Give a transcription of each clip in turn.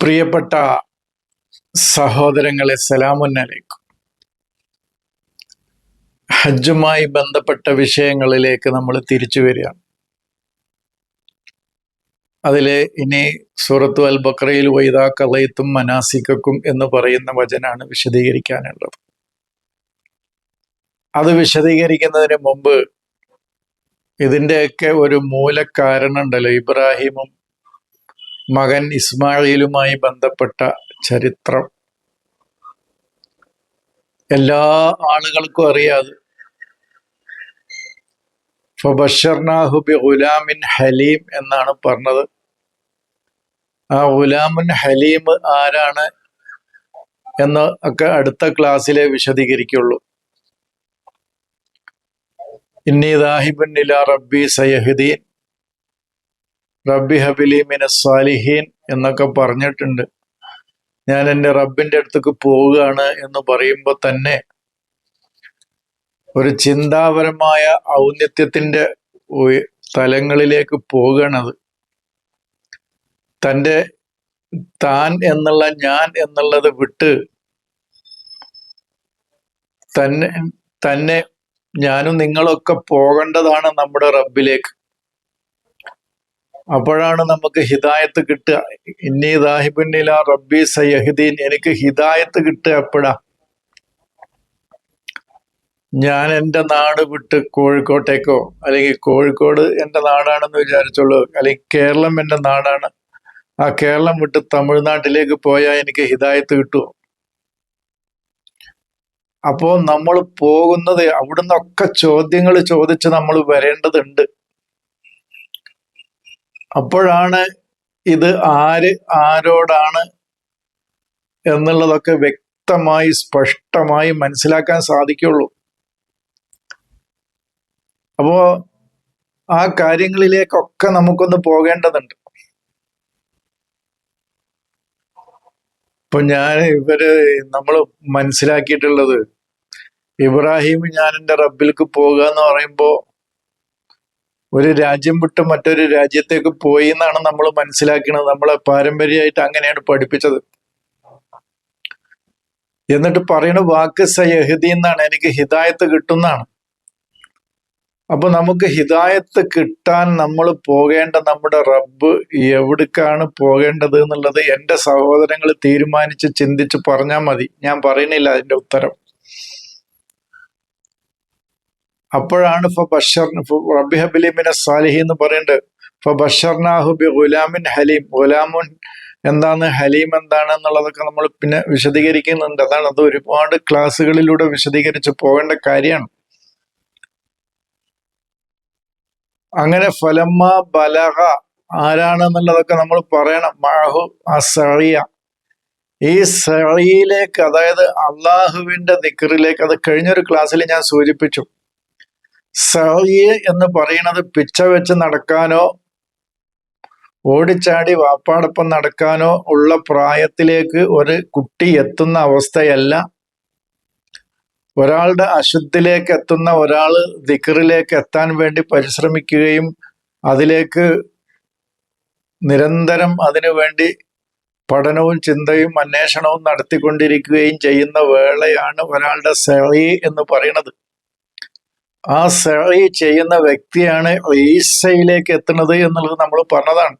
പ്രിയപ്പെട്ട സഹോദരങ്ങളെ സലാമുന്നലേക്കും ഹജ്ജുമായി ബന്ധപ്പെട്ട വിഷയങ്ങളിലേക്ക് നമ്മൾ തിരിച്ചു വരികയാണ്. അതിൽ ഇനി സൂറത്തു അൽ ബക്രയിൽ വൈദാ കലയത്തും മനാസിക്കും എന്ന് പറയുന്ന വചനാണ് വിശദീകരിക്കാനുള്ളത്. അത് വിശദീകരിക്കുന്നതിന് മുമ്പ് ഇതിന്റെയൊക്കെ ഒരു മൂലക്കാരണം ഉണ്ടല്ലോ ഇബ്രാഹിമും മകൻ ഇസ്മായിലുമായി ബന്ധപ്പെട്ട ചരിത്രം. എല്ലാ ആളുകൾക്കും അറിയാതെ ഫബഷർനാഹുബി ഗുലാമിൻ ഹലീം എന്നാണ് പറഞ്ഞത്. ആ ഗുലാമുൻ ഹലീം ആരാണ് എന്ന് ഒക്കെ അടുത്ത ക്ലാസ്സിലെ വിശദീകരിക്കുള്ളൂ. ഇന്നി ദാഹിബുൻ ഇലാ റബ്ബി സയഹുദീൻ. റബ്ബി ഹബിലി മിന സാലിഹീൻ എന്നൊക്കെ പറഞ്ഞിട്ടുണ്ട്. ഞാൻ എന്റെ റബ്ബിന്റെ അടുത്തേക്ക് പോവുകയാണ് എന്ന് പറയുമ്പോൾ തന്നെ ഒരു ചിന്താപരമായ ഔന്നിത്യത്തിന്റെ തലങ്ങളിലേക്ക് പോകണത് തന്റെ താൻ എന്നുള്ള ഞാൻ എന്നുള്ളത് വിട്ട് തന്നെ തന്നെ ഞാനും നിങ്ങളൊക്കെ പോകേണ്ടതാണ് നമ്മുടെ റബ്ബിലേക്ക്. അപ്പോഴാണ് നമുക്ക് ഹിദായത്ത് കിട്ടുക. ഇന്നി ദാഹിബുന്നില റബ്ബി സയഹുദ്ദീൻ എനിക്ക് ഹിദായത്ത് കിട്ടുക എപ്പോഴാ? ഞാൻ എന്റെ നാട് വിട്ട് കോഴിക്കോട്ടേക്കോ അല്ലെങ്കിൽ കോഴിക്കോട് എന്റെ നാടാണെന്ന് വിചാരിച്ചോളൂ അല്ലെങ്കിൽ കേരളം എന്റെ നാടാണ്. ആ കേരളം വിട്ട് തമിഴ്നാട്ടിലേക്ക് പോയാൽ എനിക്ക് ഹിദായത്ത് കിട്ടുമോ അപ്പോൾ നമ്മൾ പോകുന്നത് അവിടുന്നൊക്കെ ചോദ്യങ്ങൾ ചോദിച്ച് നമ്മൾ വരേണ്ടതുണ്ട്. അപ്പോഴാണ് ഇത് ആര് ആരോടാണ് എന്നുള്ളതൊക്കെ വ്യക്തമായി സ്പഷ്ടമായി മനസ്സിലാക്കാൻ സാധിക്കുള്ളൂ. അപ്പോ ആ കാര്യങ്ങളിലേക്കൊക്കെ നമുക്കൊന്ന് പോകേണ്ടതുണ്ട്. ഇപ്പൊ ഞാൻ ഇവർ നമ്മൾ മനസ്സിലാക്കിയിട്ടുള്ളത് ഇബ്രാഹിം ഞാൻ എന്റെ റബ്ബിലേക്ക് പോകുക എന്ന് പറയുമ്പോ ഒരു രാജ്യം വിട്ട് മറ്റൊരു രാജ്യത്തേക്ക് പോയി എന്നാണ് നമ്മൾ മനസ്സിലാക്കുന്നത് നമ്മളെ പാരമ്പര്യമായിട്ട് അങ്ങനെയാണ് പഠിപ്പിച്ചത്. എന്നിട്ട് പറയുന്ന വാക്ക് സയഹദി എന്നാണ്. എനിക്ക് ഹിദായത്ത് കിട്ടുന്നതാണ്. അപ്പൊ നമുക്ക് ഹിദായത്ത് കിട്ടാൻ നമ്മൾ പോകേണ്ട നമ്മുടെ റബ്ബ് എവിടേക്കാണ് പോകേണ്ടത് എന്നുള്ളത് എന്റെ സഹോദരങ്ങൾ തീരുമാനിച്ച് ചിന്തിച്ച് പറഞ്ഞാൽ മതി. ഞാൻ പറയുന്നില്ല അതിന്റെ ഉത്തരം. അപ്പോഴാണ് ഫ ബഷർ റബ്ബി ഹബിലിമിനെ സാലിഹി എന്ന് പറയുന്നത് ഫ ബഷർനാഹു ബി ഗുലാമിൻ ഹലീം. ഗുലാമുൻ എന്താണ്? ഹലീം എന്താണ് എന്നുള്ളതൊക്കെ നമ്മൾ പിന്നെ വിശദീകരിക്കുന്നുണ്ട്. അതാണ് അത് ഒരുപാട് ക്ലാസ്സുകളിലൂടെ വിശദീകരിച്ച് പോകേണ്ട കാര്യമാണ്. അങ്ങനെ ഫലമ്മ ബലഹ ആരാണെന്നുള്ളതൊക്കെ നമ്മൾ പറയണം. മാഹു ആ സഴിയ ഈ സഴിയിലേക്ക് അതായത് അള്ളാഹുവിന്റെ ദിക്കറിലേക്ക് അത് കഴിഞ്ഞൊരു ക്ലാസ്സിൽ ഞാൻ സൂചിപ്പിച്ചു. സറിയ എന്ന് പറയുന്നത് പിച്ച വെച്ച് നടക്കാനോ ഓടിച്ചാടി വാപ്പാടൊപ്പം നടക്കാനോ ഉള്ള പ്രായത്തിലേക്ക് ഒരു കുട്ടി എത്തുന്ന അവസ്ഥയല്ല. ഒരാളുടെ അശുദ്ധിലേക്ക് എത്തുന്ന ഒരാൾ ദിക്കറിലേക്ക് എത്താൻ വേണ്ടി പരിശ്രമിക്കുകയും അതിലേക്ക് നിരന്തരം അതിനു വേണ്ടി പഠനവും ചിന്തയും അന്വേഷണവും നടത്തിക്കൊണ്ടിരിക്കുകയും ചെയ്യുന്ന വേളയാണ് ഒരാളുടെ സെളി എന്ന് പറയുന്നത്. ആ സെറി ചെയ്യുന്ന വ്യക്തിയാണ് ഈസയിലേക്ക് എത്തുന്നത് എന്നുള്ളത് നമ്മൾ പറഞ്ഞതാണ്.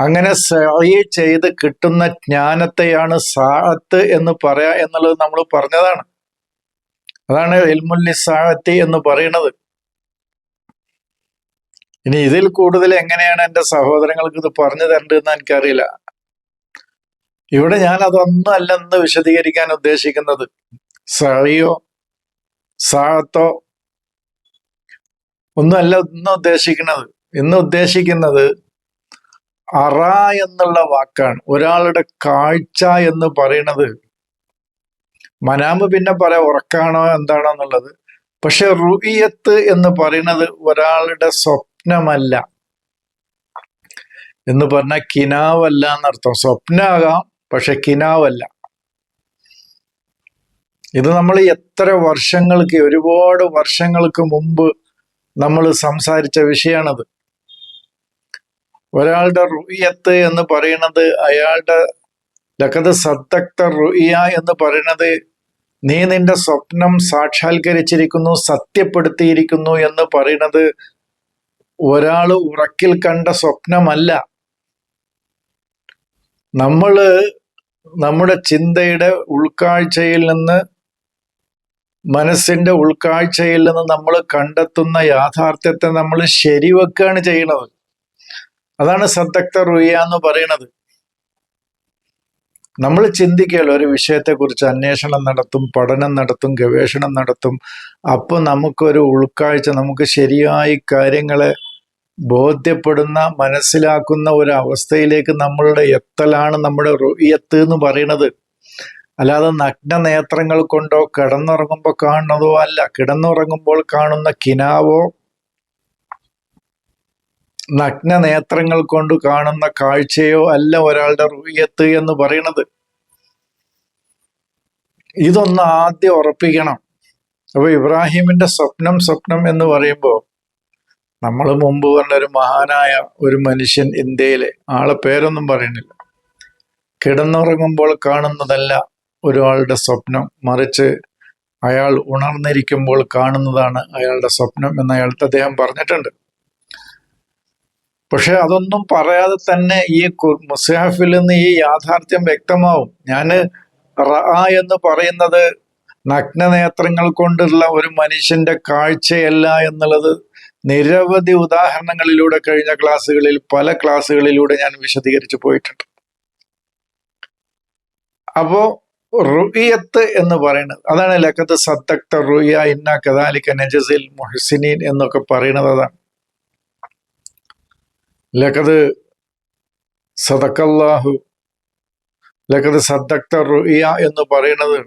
അങ്ങനെ സെറി ചെയ്ത് കിട്ടുന്ന ജ്ഞാനത്തെയാണ് സാഹത്ത് എന്ന് പറയാ എന്നുള്ളത് നമ്മൾ പറഞ്ഞതാണ്. അതാണ് എൽമുല്ലി സാഹത്തി എന്ന് പറയുന്നത്. ഇനി ഇതിൽ കൂടുതൽ എങ്ങനെയാണ് എന്റെ സഹോദരങ്ങൾക്ക് ഇത് പറഞ്ഞു തരേണ്ടതെന്ന് എനിക്കറിയില്ല. ഇവിടെ ഞാൻ അതൊന്നും അല്ലെന്ന് വിശദീകരിക്കാൻ ഉദ്ദേശിക്കുന്നത്. സഹിയോ സാഹത്തോ ഒന്നുമല്ല ഇന്ന് ഉദ്ദേശിക്കുന്നത്. ഇന്ന് ഉദ്ദേശിക്കുന്നത് അറ എന്നുള്ള വാക്കാണ്. ഒരാളുടെ കാഴ്ച എന്ന് പറയുന്നത് മനാമ് പിന്നെ പറയാം ഉറക്കാണോ എന്താണോ എന്നുള്ളത്. പക്ഷെ റുഇയത്ത് എന്ന് പറയുന്നത് ഒരാളുടെ സ്വപ്നമല്ല. എന്ന് പറഞ്ഞ കിനാവല്ല എന്നർത്ഥം. സ്വപ്നമാകാം പക്ഷെ കിനാവല്ല. ഇത് നമ്മൾ എത്ര വർഷങ്ങൾക്ക് ഒരുപാട് വർഷങ്ങൾക്ക് മുമ്പ് നമ്മൾ സംസാരിച്ച വിഷയമാണത് ഒരാളുടെ റുയത്ത് എന്ന് പറയുന്നത് അയാളുടെ ലക്കത് സത്തക്ത റുയ എന്ന് പറയുന്നത് നീ നിന്റെ സ്വപ്നം സാക്ഷാത്കരിച്ചിരിക്കുന്നു സത്യപ്പെടുത്തിയിരിക്കുന്നു എന്ന് പറയുന്നത് ഒരാൾ ഉറക്കിൽ കണ്ട സ്വപ്നമല്ല. നമ്മൾ നമ്മുടെ ചിന്തയുടെ ഉൾക്കാഴ്ചയിൽ നിന്ന് മനസ്സിന്റെ ഉൾക്കാഴ്ചയിൽ നിന്ന് നമ്മൾ കണ്ടെത്തുന്ന യാഥാർത്ഥ്യത്തെ നമ്മൾ ശരിവെക്കുകയാണ് ചെയ്യണത് അതാണ് സത്തക്ത റുയ എന്ന് പറയണത് നമ്മൾ ചിന്തിക്കുകയല്ലോ ഒരു വിഷയത്തെക്കുറിച്ച് അന്വേഷണം നടത്തും പഠനം നടത്തും ഗവേഷണം നടത്തും. അപ്പോൾ നമുക്കൊരു ഉൾക്കാഴ്ച നമുക്ക് ശരിയായി കാര്യങ്ങളെ ബോധ്യപ്പെടുന്ന മനസ്സിലാക്കുന്ന ഒരു അവസ്ഥയിലേക്ക് നമ്മളുടെ എത്തലാണ് നമ്മുടെ റുയത്ത് എന്ന് പറയുന്നത്. അല്ലാതെ നഗ്ന നേത്രങ്ങൾ കൊണ്ടോ കിടന്നുറങ്ങുമ്പോൾ കാണുന്നതോ അല്ല. കിടന്നുറങ്ങുമ്പോൾ കാണുന്ന കിനാവോ നഗ്ന നേത്രങ്ങൾ കൊണ്ട് കാണുന്ന കാഴ്ചയോ അല്ല ഒരാളുടെ റുയത്ത് എന്ന് പറയുന്നത് ഇതൊന്ന് ആദ്യം ഉറപ്പിക്കണം. അപ്പൊ ഇബ്രാഹിമിന്റെ സ്വപ്നം സ്വപ്നം എന്ന് പറയുമ്പോൾ നമ്മൾ മുമ്പ് പറഞ്ഞ ഒരു മഹാനായ ഒരു മനുഷ്യൻ ഇന്ത്യയിലെ. ആളെ പേരൊന്നും പറയുന്നില്ല. കിടന്നുറങ്ങുമ്പോൾ കാണുന്നതല്ല ഒരാളുടെ സ്വപ്നം മറിച്ച് അയാൾ ഉണർന്നിരിക്കുമ്പോൾ കാണുന്നതാണ് അയാളുടെ സ്വപ്നം എന്ന് അയാൾക്ക് അദ്ദേഹം പറഞ്ഞിട്ടുണ്ട്. പക്ഷെ അതൊന്നും പറയാതെ തന്നെ ഈ മുസാഫിൽ നിന്ന് ഈ യാഥാർത്ഥ്യം വ്യക്തമാവും. ഞാൻ റ എന്ന് പറയുന്നത് നഗ്നനേത്രങ്ങൾ കൊണ്ടുള്ള ഒരു മനുഷ്യന്റെ കാഴ്ചയല്ല എന്നുള്ളത് നിരവധി ഉദാഹരണങ്ങളിലൂടെ കഴിഞ്ഞ ക്ലാസ്സുകളിൽ പല ക്ലാസ്സുകളിലൂടെ ഞാൻ വിശദീകരിച്ചു പോയിട്ടുണ്ട്. അപ്പോ റുയത്ത് എന്ന് പറയുന്നത്. അതാണ് ലക്കത്ത് സത്തക്ത റുയ ഇന്ന കദാലിക്ക നജസിൽ മുഹസിനീൻ എന്നൊക്കെ പറയുന്നത് അതാണ്. ലക്കത് സദക്കല്ലാഹു ലക്കത് സദ്ദക്ത റുയ എന്ന് പറയുന്നത്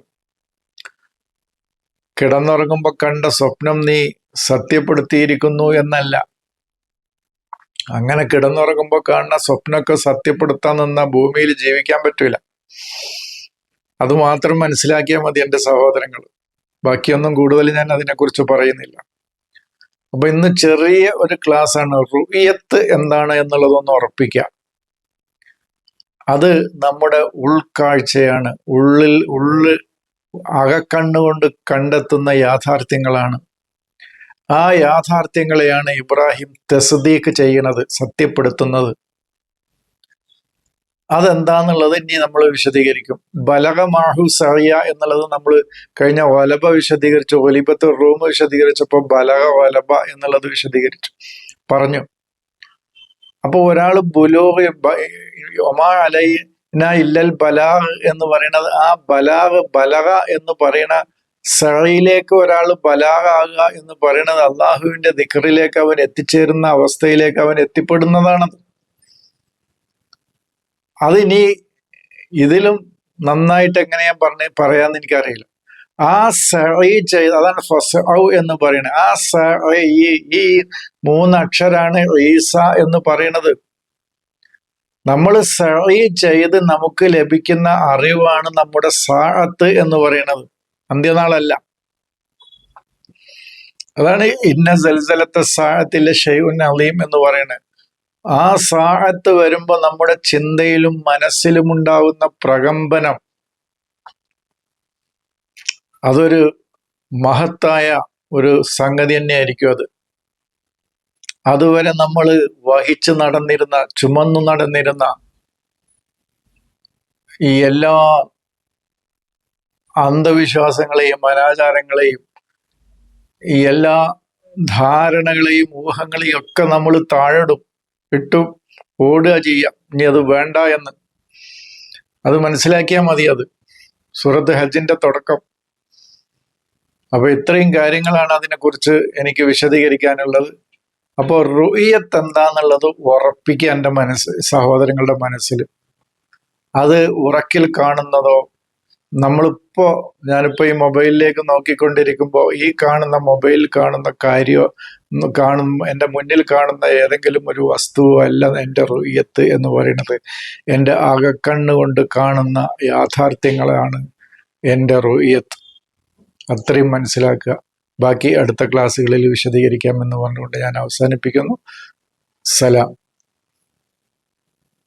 കിടന്നുറങ്ങുമ്പോൾ കണ്ട സ്വപ്നം നീ സത്യപ്പെടുത്തിയിരിക്കുന്നു എന്നല്ല. അങ്ങനെ കിടന്നുറങ്ങുമ്പോൾ കാണുന്ന സ്വപ്നമൊക്കെ സത്യപ്പെടുത്താൻ നിന്ന ഭൂമിയിൽ ജീവിക്കാൻ പറ്റൂല. അത് മാത്രം മനസ്സിലാക്കിയാൽ മതി എന്റെ സഹോദരങ്ങൾ ബാക്കിയൊന്നും കൂടുതൽ ഞാൻ അതിനെക്കുറിച്ച് പറയുന്നില്ല. അപ്പൊ ഇന്ന് ചെറിയ ഒരു ക്ലാസ് ആണ് റുയത്ത് എന്താണ് എന്നുള്ളതൊന്ന് ഉറപ്പിക്കാം. അത് നമ്മുടെ ഉൾക്കാഴ്ചയാണ്. ഉള്ളിൽ ഉള്ളിൽ അകക്കണ്ണുകൊണ്ട് കണ്ടെത്തുന്ന യാഥാർത്ഥ്യങ്ങളാണ്. ആ യാഥാർത്ഥ്യങ്ങളെയാണ് ഇബ്രാഹിം തെസദീഖ് ചെയ്യണത് സത്യപ്പെടുത്തുന്നത്. അതെന്താന്നുള്ളത് ഇനി നമ്മൾ വിശദീകരിക്കും. ബലകമാഹു സഹിയ എന്നുള്ളത് നമ്മൾ കഴിഞ്ഞ വലബ വിശദീകരിച്ചു ഒലിബത്ത് റൂം വിശദീകരിച്ചപ്പോൾ ബലക വലബ എന്നുള്ളത് വിശദീകരിച്ചു. പറഞ്ഞു. അപ്പൊ ഒരാൾ ബുലോഹ് ഒമാ അലൈ ഇല്ലൽ ബലാഹ് എന്ന് പറയുന്നത് ആ ബലാഹ് ബലക എന്ന് പറയുന്ന സഴയിലേക്ക് ഒരാൾ ബലാഗാകുക എന്ന് പറയുന്നത് അള്ളാഹുവിന്റെ ദിക്കറിലേക്ക് അവൻ എത്തിച്ചേരുന്ന അവസ്ഥയിലേക്ക് അവൻ എത്തിപ്പെടുന്നതാണത്. അതിനി ഇതിലും നന്നായിട്ട് എങ്ങനെയാ പറഞ്ഞ് പറയാന്ന് എനിക്കറിയില്ല. ആ സഈ ചെയ്ത് അതാണ് ഔ എന്ന് പറയുന്നത് ആ സ ഈ മൂന്ന് അക്ഷരാണ് ഈസ എന്ന് പറയുന്നത് നമ്മൾ സഈ ചെയ്ത് നമുക്ക് ലഭിക്കുന്ന അറിവാണ് നമ്മുടെ സാഴത്ത് എന്ന് പറയുന്നത് അന്ത്യനാളല്ല. അതാണ് ഇന്ന സൽസലത്തെ സാഴത്തിലെ ഷെയ്ഉൻ അലീം എന്ന് പറയുന്നത് ആ സാഹത്ത് വരുമ്പോൾ നമ്മുടെ ചിന്തയിലും മനസ്സിലും ഉണ്ടാകുന്ന പ്രകമ്പനം. അതൊരു മഹത്തായ ഒരു സംഗതി തന്നെയായിരിക്കും അത്. അതുവരെ നമ്മൾ വഹിച്ചു നടന്നിരുന്ന ചുമന്നു നടന്നിരുന്ന ഈ എല്ലാ അന്ധവിശ്വാസങ്ങളെയും അനാചാരങ്ങളെയും ഈ എല്ലാ ധാരണകളെയും ഊഹങ്ങളെയും ഒക്കെ നമ്മൾ താഴെടും. ഇട്ടു ഓടുക ചെയ്യാം. ഇനി അത് വേണ്ട എന്ന്. അത് മനസ്സിലാക്കിയാൽ മതി അത്. സൂറത്ത് ഹജ്ജിന്റെ തുടക്കം. അപ്പൊ ഇത്രയും കാര്യങ്ങളാണ് അതിനെക്കുറിച്ച് എനിക്ക് വിശദീകരിക്കാനുള്ളത്. അപ്പോൾ റുയത്ത് എന്താന്നുള്ളത് ഉറപ്പിക്കുക എന്റെ മനസ്സ് സഹോദരങ്ങളുടെ മനസ്സിൽ. അത് ഉറക്കിൽ കാണുന്നതോ നമ്മളിപ്പോ ഞാനിപ്പോ ഈ മൊബൈലിലേക്ക് നോക്കിക്കൊണ്ടിരിക്കുമ്പോൾ ഈ കാണുന്ന മൊബൈൽ കാണുന്ന കാര്യമോ കാണും എന്റെ മുന്നിൽ കാണുന്ന ഏതെങ്കിലും ഒരു വസ്തുവോ അല്ല എന്റെ റുയ്യത്ത് എന്ന് പറയുന്നത്. എന്റെ അകക്കണ്ണുകൊണ്ട് കാണുന്ന യാഥാർത്ഥ്യങ്ങളാണ് എന്റെ റുയ്യത്ത് അത്രയും മനസ്സിലാക്കുക. ബാക്കി അടുത്ത ക്ലാസ്സുകളിൽ വിശദീകരിക്കാമെന്ന് പറഞ്ഞുകൊണ്ട് ഞാൻ അവസാനിപ്പിക്കുന്നു. സലാം.